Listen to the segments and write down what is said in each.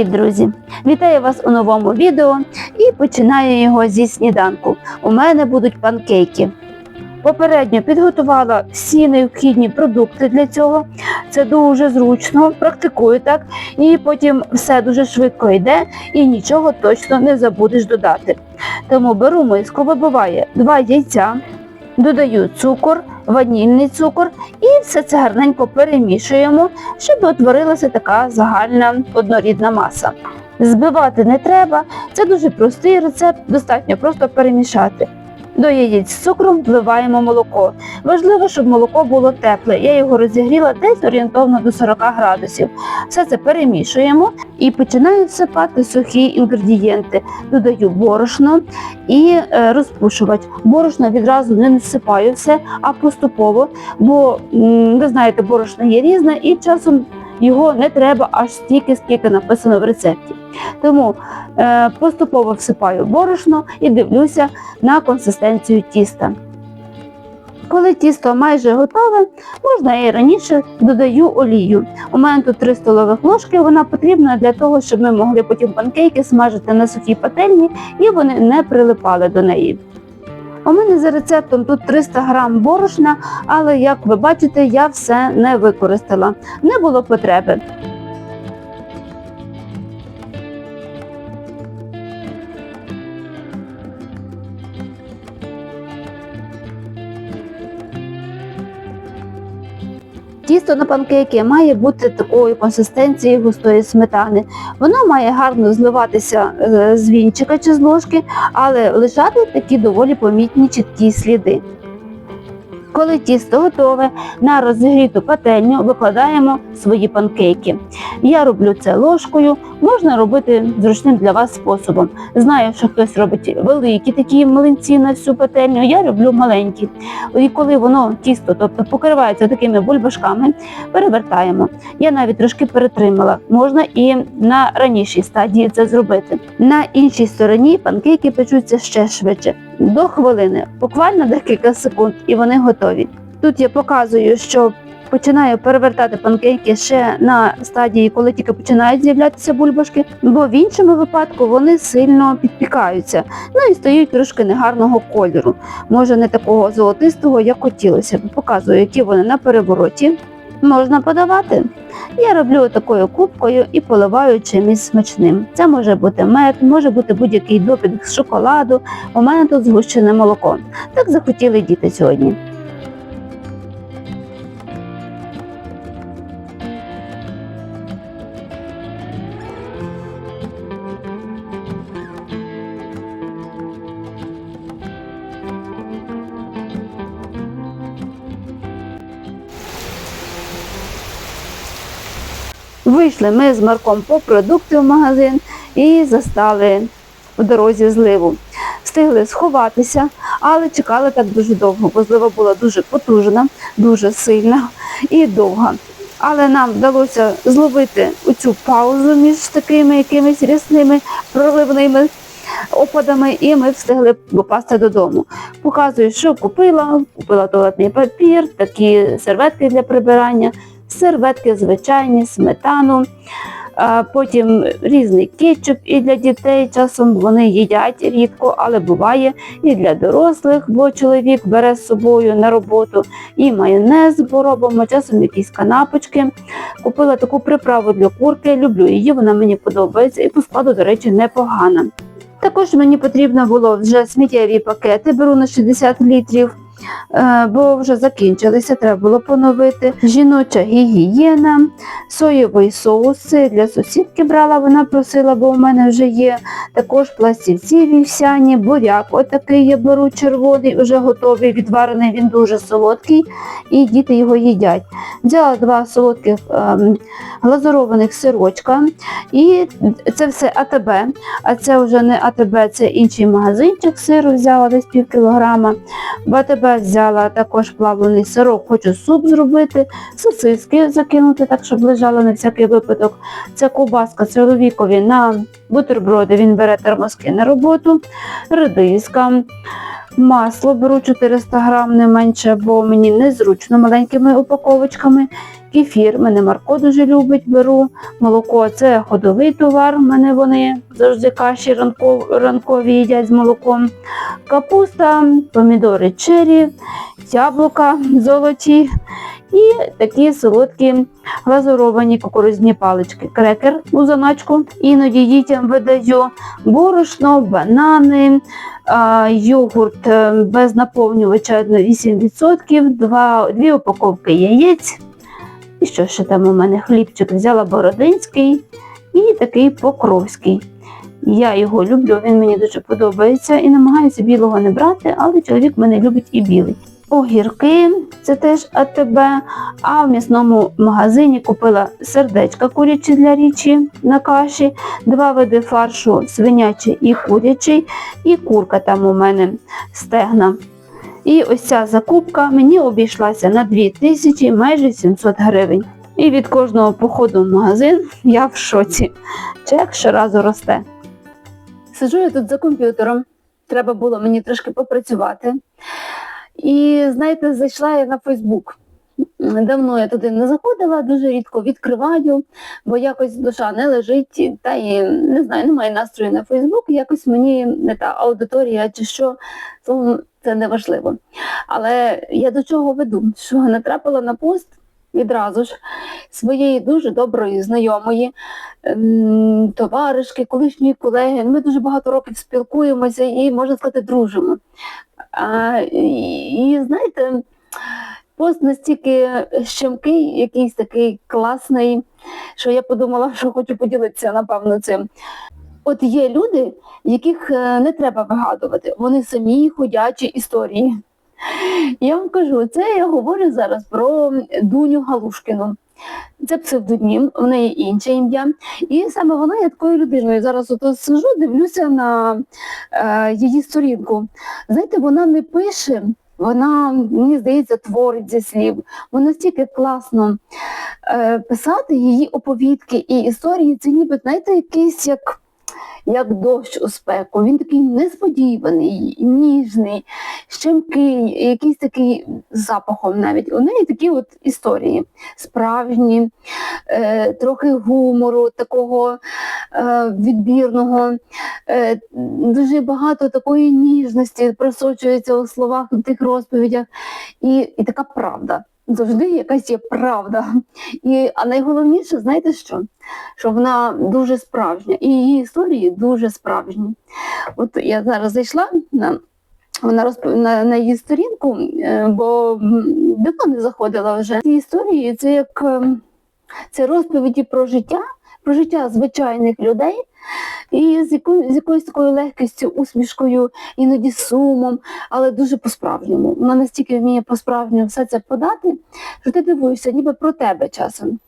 Привіт, друзі! Вітаю вас у новому відео і починаю його зі сніданку. У мене будуть панкейки. Попередньо підготувала всі необхідні продукти для цього. Це дуже зручно, практикую так, і потім все дуже швидко йде і нічого точно не забудеш додати. Тому беру миску, вибиваю два яйця, додаю цукор, ванільний цукор і все це гарненько перемішуємо, щоб утворилася така загальна однорідна маса. Збивати не треба, це дуже простий рецепт, достатньо просто перемішати. До яєць з цукром вливаємо молоко. Важливо, щоб молоко було тепле. Я його розігріла десь орієнтовно до 40 градусів. Все це перемішуємо і починаю всипати сухі інгредієнти. Додаю борошно і е, розпушувач. Борошно відразу не насипаю все, а поступово, бо ви знаєте, борошно є різне і часом його не треба аж стільки, скільки написано в рецепті. Тому е, поступово всипаю борошно і дивлюся на консистенцію тіста. Коли тісто майже готове, можна і раніше додаю олію. У мене тут 3 столових ложки, вона потрібна для того, щоб ми могли потім панкейки смажити на сухій пательні і вони не прилипали до неї. У мене за рецептом тут 300 грам борошна, але як ви бачите, я все не використала. Не було потреби. Тісто на панкейки має бути такої консистенції густої сметани. Воно має гарно зливатися е, з вінчика чи з ложки, але лишати такі доволі помітні чіткі сліди. Коли тісто готове, на розігріту пательню викладаємо свої панкейки. Я роблю це ложкою, можна робити зручним для вас способом. Знаю, що хтось робить великі такі млинці на всю пательню, я роблю маленькі. І коли воно тісто, тобто покривається такими бульбашками, перевертаємо. Я навіть трошки перетримала. Можна і на ранішій стадії це зробити. На іншій стороні панкейки печуться ще швидше, до хвилини, буквально декілька секунд, і вони готові. Тут я показую, що починаю перевертати панкейки ще на стадії, коли тільки починають з'являтися бульбашки, бо в іншому випадку вони сильно підпікаються, ну і стають трошки негарного кольору. Може не такого золотистого, як хотілося б. Показую, які вони на перевороті. Можна подавати. Я роблю такою кубкою і поливаю чимось смачним. Це може бути мед, може бути будь-який допінг з шоколаду. У мене тут згущене молоко. Так захотіли діти сьогодні. Вийшли ми з Марком по продукти в магазин і застали в дорозі зливу. Встигли сховатися, але чекали так дуже довго, бо злива була дуже потужна, дуже сильна і довга. Але нам вдалося зловити оцю паузу між такими якимись рясними проливними опадами, і ми встигли попасти додому. Показую, що купила. Купила туалетний папір, такі серветки для прибирання, серветки звичайні, сметану. Потім різний кетчуп і для дітей. Часом вони їдять рідко, але буває і для дорослих, бо чоловік бере з собою на роботу і майонез, бо робимо часом якісь канапочки. Купила таку приправу для курки, люблю її, вона мені подобається і по складу, до речі, непогана. Також мені потрібно було вже сміттєві пакети, беру на 60 літрів, бо вже закінчилися, треба було поновити. Жіноча гігієна, соєвий соус для сусідки брала, вона просила, бо у мене вже є. Також пластівці вівсяні, буряк, отакий я беру червоний, вже готовий, відварений, він дуже солодкий, і діти його їдять. Взяла два солодких ем, глазурованих сирочка, і це все АТБ, а це вже не АТБ, це інший магазинчик сиру взяла десь пів кілограма. В АТБ взяла також плавлений сирок, хочу суп зробити, сосиски закинути, так щоб лежало на всякий випадок. Це ковбаска чоловікові на бутерброди, він бере термоски на роботу, редиска. Масло беру 400 грам, не менше, бо мені незручно маленькими упаковочками. Кефір, мене Марко дуже любить, беру. Молоко це ходовий товар. Мене вони завжди каші ранкові їдять з молоком. Капуста, помідори черрі, яблука золоті і такі солодкі глазуровані кукурудзяні палички. Крекер у заначку. Іноді дітям видаю борошно, банани, йогурт е, без наповнювача на 8%, два, дві упаковки яєць. І що ще там у мене хлібчик взяла бородинський і такий покровський. Я його люблю, він мені дуже подобається і намагаюся білого не брати, але чоловік мене любить і білий. Огірки, це теж АТБ. А в м'ясному магазині купила сердечка курячі для річі на каші, два види фаршу свинячий і курячий, і курка там у мене стегна. І ось ця закупка мені обійшлася на 2000 майже 700 гривень. І від кожного походу в магазин я в шоці. Чек щоразу росте. Сиджу я тут за комп'ютером. Треба було мені трошки попрацювати. І знаєте, зайшла я на Фейсбук. Давно я туди не заходила, дуже рідко відкриваю, бо якось душа не лежить, та і не знаю, немає настрою на Фейсбук, якось мені не та аудиторія чи що, це не важливо. Але я до чого веду? Що натрапила на пост відразу ж своєї дуже доброї знайомої, товаришки, колишньої колеги. Ми дуже багато років спілкуємося і, можна сказати, дружимо. А, і, і знаєте, пост настільки щемкий, якийсь такий класний, що я подумала, що хочу поділитися, напевно, цим. От є люди, яких е, не треба вигадувати, вони самі ходячі історії. Я вам кажу, це я говорю зараз про Дуню Галушкіну. Це псевдонім, в неї інше ім'я. І саме вона є такою людиною. Зараз от сижу, дивлюся на е, її сторінку. Знаєте, вона не пише, вона, мені здається, творить зі слів. Вона стільки класно е, писати її оповідки і історії, це ніби, знаєте, якийсь як. Як дощ у спеку, він такий несподіваний, ніжний, щемкий, якийсь такий запахом навіть. У неї такі от історії справжні, е, трохи гумору, такого е, відбірного, е, дуже багато такої ніжності просочується у словах в тих розповідях. І, і така правда. Завжди якась є правда. І, а найголовніше, знаєте що? Що вона дуже справжня, і її історії дуже справжні. От я зараз зайшла на, вона розп... на, на її сторінку, е, бо давно не заходила вже. Ці історії це як ем, це розповіді про життя, про життя звичайних людей. І з, якою, з якоюсь такою легкістю, усмішкою, іноді сумом, але дуже по-справжньому. Вона настільки вміє по-справжньому все це подати, що ти дивуєшся, ніби про тебе часом.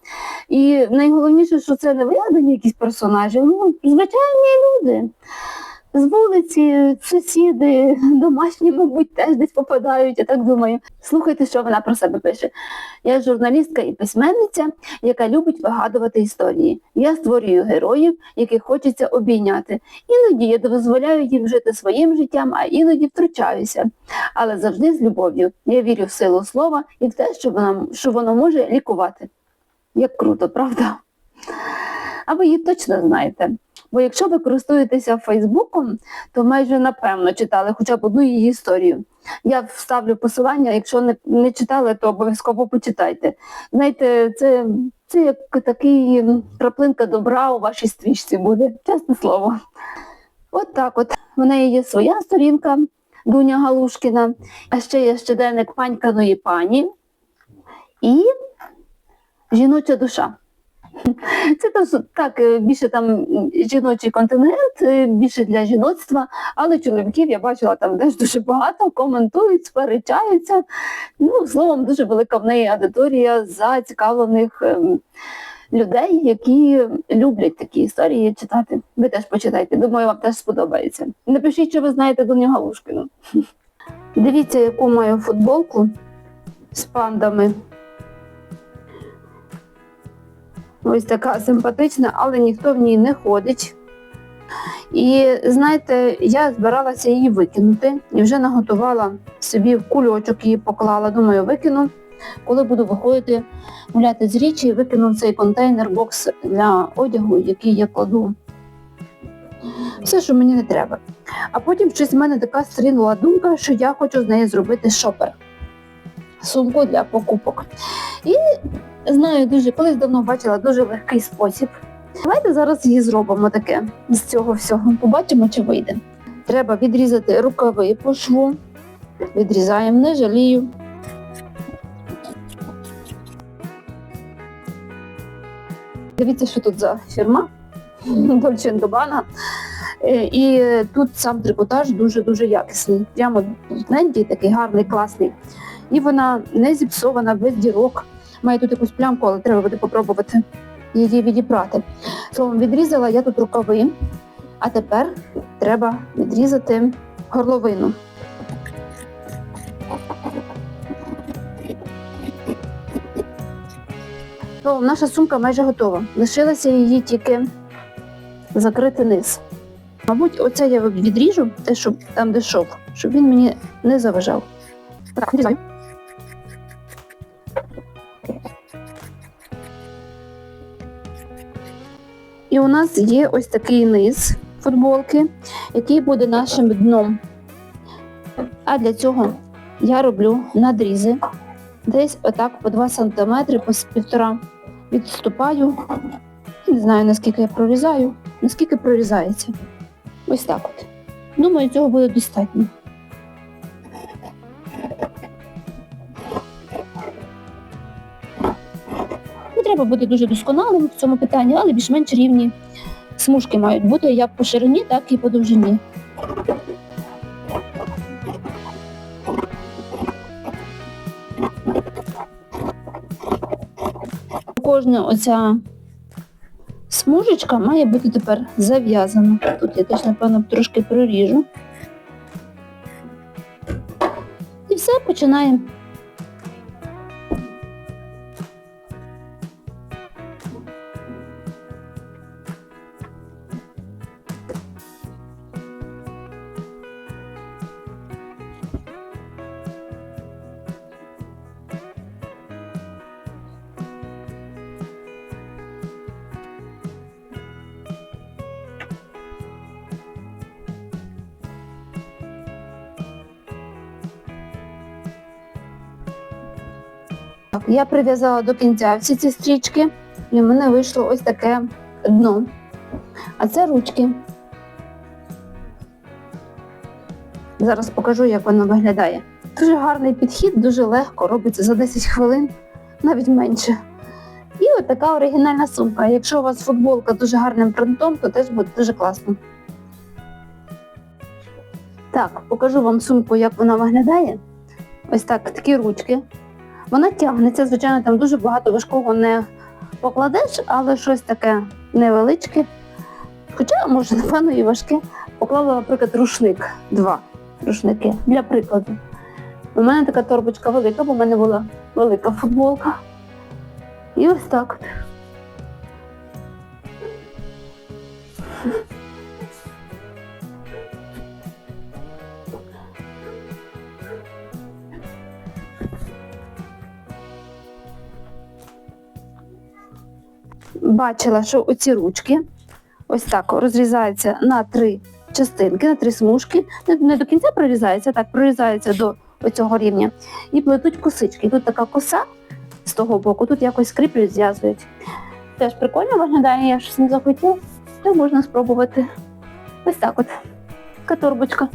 І найголовніше, що це не вигадані якісь персонажі, ну, звичайні люди. З вулиці, сусіди, домашні, мабуть, теж десь попадають, я так думаю. Слухайте, що вона про себе пише. Я журналістка і письменниця, яка любить вигадувати історії. Я створюю героїв, яких хочеться обійняти. Іноді я дозволяю їм жити своїм життям, а іноді втручаюся. Але завжди з любов'ю. Я вірю в силу слова і в те, що воно, що воно може лікувати. Як круто, правда? А ви її точно знаєте. Бо якщо ви користуєтеся Фейсбуком, то майже напевно читали хоча б одну її історію. Я вставлю посилання, якщо не, не читали, то обов'язково почитайте. Знаєте, це, це як такий краплинка добра у вашій стрічці буде, чесне слово. От так от. В неї є своя сторінка Дуня Галушкіна, а ще є щоденник паньканої пані і жіноча душа. Це теж так е, більше там жіночий континент, е, більше для жіноцтва, але чоловіків я бачила там теж дуже багато, коментують, сперечаються. Ну, словом, дуже велика в неї аудиторія зацікавлених ем, людей, які люблять такі історії читати. Ви теж почитайте. Думаю, вам теж сподобається. Напишіть, що ви знаєте Дуню Галушкину. Дивіться, яку маю футболку з пандами. Ось така симпатична, але ніхто в ній не ходить. І знаєте, я збиралася її викинути і вже наготувала собі в кульочок її поклала. Думаю, викину, коли буду виходити гуляти з річі, викину цей контейнер бокс для одягу, який я кладу. Все, що мені не треба. А потім щось в мене така стрінула думка, що я хочу з неї зробити шопер. Сумку для покупок. І знаю дуже, колись давно бачила дуже легкий спосіб. Давайте зараз її зробимо таке з цього всього. Побачимо, чи вийде. Треба відрізати рукави по шву. Відрізаємо, не жалію. Дивіться, що тут за фірма Gabbana. Е, І тут сам трикотаж дуже-дуже якісний. Прямо тоненький, такий гарний, класний. І вона не зіпсована, без дірок. Має тут якусь плямку, але треба буде попробувати її відібрати. Словом, відрізала я тут рукави, а тепер треба відрізати горловину. Словом, наша сумка майже готова. Лишилося її тільки закрити низ. Мабуть, оце я відріжу, те, щоб там де шов, щоб він мені не заважав. Так, відрізаю. І у нас є ось такий низ футболки, який буде нашим дном. А для цього я роблю надрізи. Десь отак по 2 см, по півтора відступаю. Не знаю, наскільки я прорізаю, наскільки прорізається. Ось так от. Думаю, цього буде достатньо. Треба бути дуже досконалим в цьому питанні, але більш-менш рівні смужки мають бути як по ширині, так і по довжині. Кожна оця смужечка має бути тепер зав'язана. Тут я теж, напевно, трошки проріжу. І все, починаємо. Я прив'язала до кінця всі ці стрічки, і в мене вийшло ось таке дно. А це ручки. Зараз покажу, як воно виглядає. Дуже гарний підхід, дуже легко, робиться за 10 хвилин, навіть менше. І от така оригінальна сумка. Якщо у вас футболка дуже гарним принтом, то теж буде дуже класно. Так, покажу вам сумку, як вона виглядає. Ось так, такі ручки. Вона тягнеться, звичайно, там дуже багато важкого не покладеш, але щось таке невеличке. Хоча, може, напевно, і важке. Поклала, наприклад, рушник. Два рушники для прикладу. У мене така торбочка велика, бо в мене була велика футболка. І ось так. Бачила, що оці ручки ось так розрізаються на три частинки, на три смужки. Не, до кінця прорізається, так прорізається до оцього рівня. І плетуть косички. Тут така коса з того боку, тут якось скріплюють, зв'язують. Теж прикольно виглядає, я щось не захотіла, то можна спробувати. Ось так от. Така торбочка.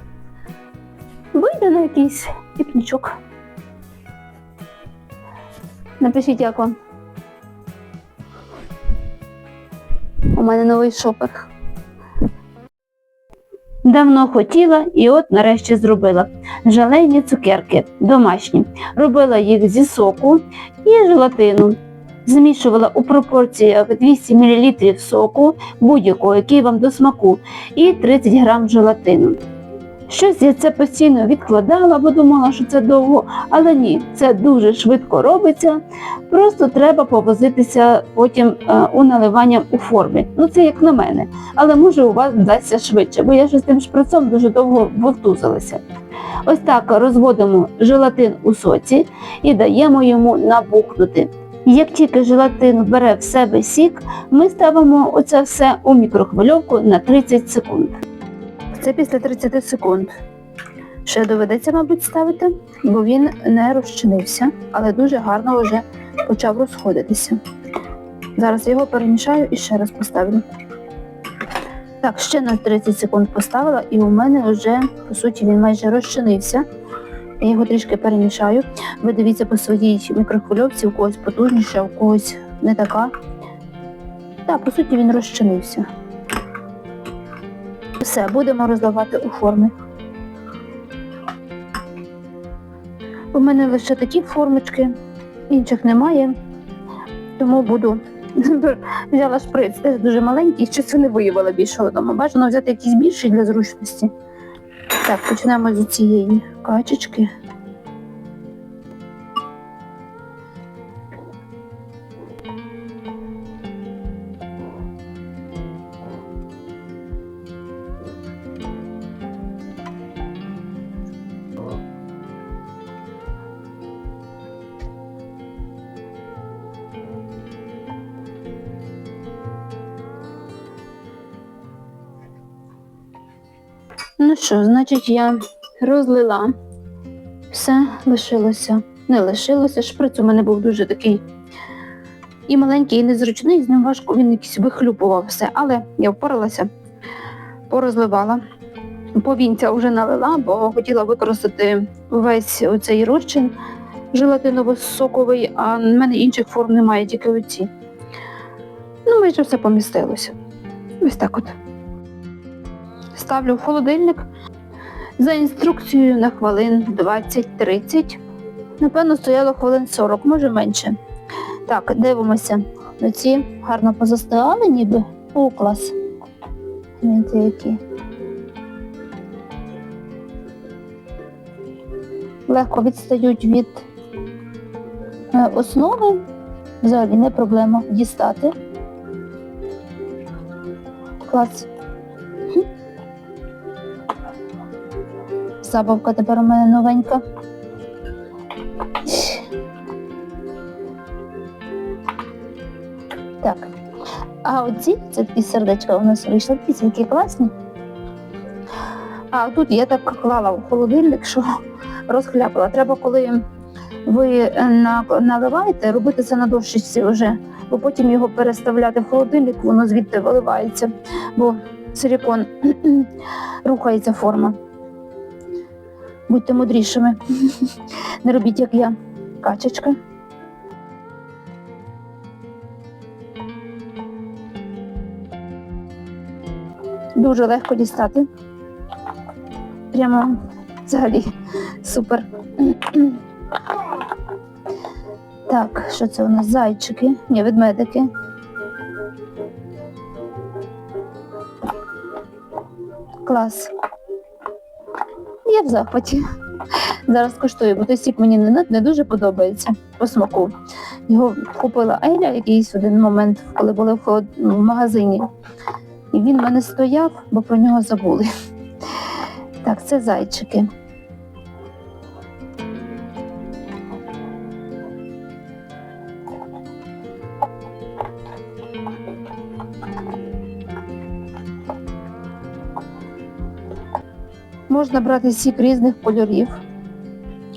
Вийде на якийсь пікнічок. Напишіть, як вам. У мене новий шопер. Давно хотіла і от нарешті зробила. Желейні цукерки домашні. Робила їх зі соку і желатину. Змішувала у пропорціях 200 мл соку будь-якого, який вам до смаку, і 30 г желатину. Щось я це постійно відкладала, бо думала, що це довго, але ні, це дуже швидко робиться. Просто треба повозитися потім е, у наливанням у формі. Ну це як на мене, але може у вас вдасться швидше, бо я ж з тим шприцом дуже довго вовтузилася. Ось так розводимо желатин у соці і даємо йому набухнути. Як тільки желатин бере в себе сік, ми ставимо оце все у мікрохвильовку на 30 секунд. Це після 30 секунд. Ще доведеться, мабуть, ставити, бо він не розчинився, але дуже гарно вже почав розходитися. Зараз його перемішаю і ще раз поставлю. Так, ще на 30 секунд поставила, і у мене вже, по суті, він майже розчинився. Я його трішки перемішаю. Ви дивіться по своїй мікрохвильовці, у когось потужніша, у когось не така. Так, по суті, він розчинився. Все, будемо роздавати у форми. У мене лише такі формочки, інших немає, тому буду. Взяла шприц, теж дуже маленький, щось не виявила більшого вдома. Бажано взяти якийсь більший для зручності. Так, почнемо з цієї качечки. Ну що, значить, я розлила. Все лишилося. Не лишилося. Шприц у мене був дуже такий і маленький, і незручний, з ним важко він якийсь вихлюпував все. Але я впоралася, порозливала. Повінця вже налила, бо хотіла використати весь оцей розчин желатиново-соковий, а в мене інших форм немає, тільки оці. Ну, майже все помістилося. Ось так от ставлю в холодильник за інструкцією на хвилин 20-30. Напевно, стояло хвилин 40, може менше. Так, дивимося. Оці гарно позастигали ніби. О, клас. Гляньте, які. Легко відстають від е, основи. Взагалі не проблема дістати. Клас. Забавка тепер у мене новенька. Так. А оці, це такі сердечка у нас вийшли, які класні. А тут я так клала в холодильник, що розхляпала. Треба, коли ви наливаєте, робити це на дощечці вже, бо потім його переставляти в холодильник, воно звідти виливається, бо силікон рухається форма. Будьте мудрішими. Не робіть, як я. Качечка. Дуже легко дістати. Прямо взагалі супер. Так, що це у нас? Зайчики? Ні, ведмедики. Клас. Я в захваті. Зараз коштую, бо той сік мені не, не дуже подобається по смаку. Його купила Еля якийсь один момент, коли були в, холод... ну, в магазині. І він в мене стояв, бо про нього забули. Так, це зайчики. Можна брати сік різних кольорів,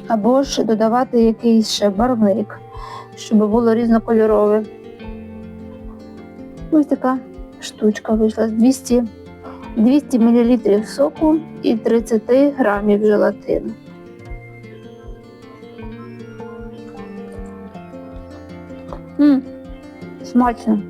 або ж додавати якийсь ще барвник, щоб було різнокольорове. Ось така штучка вийшла з 200, 200 мл соку і 30 грамів желатину. М, смачно.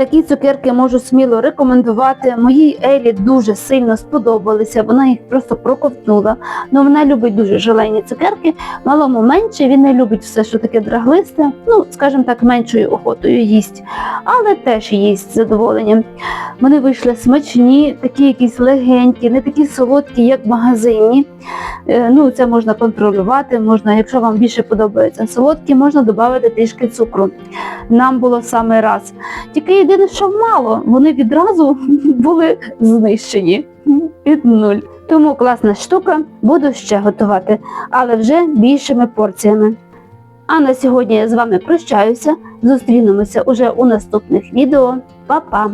Такі цукерки можу сміло рекомендувати. Моїй Елі дуже сильно сподобалися. Вона їх просто проковтнула. Ну вона любить дуже желейні цукерки. Малому менше, він не любить все, що таке драглисте. Ну, скажімо так, меншою охотою їсть, але теж їсть з задоволенням. Вони вийшли смачні, такі якісь легенькі, не такі солодкі, як в магазині. Е, Ну, це можна контролювати. Можна, якщо вам більше подобаються солодкі, можна додати трішки цукру. Нам було саме раз. Тільки єдине, що мало, вони відразу були знищені від нуль. Тому класна штука, буду ще готувати, але вже більшими порціями. А на сьогодні я з вами прощаюся. Зустрінемося уже у наступних відео. Па-па!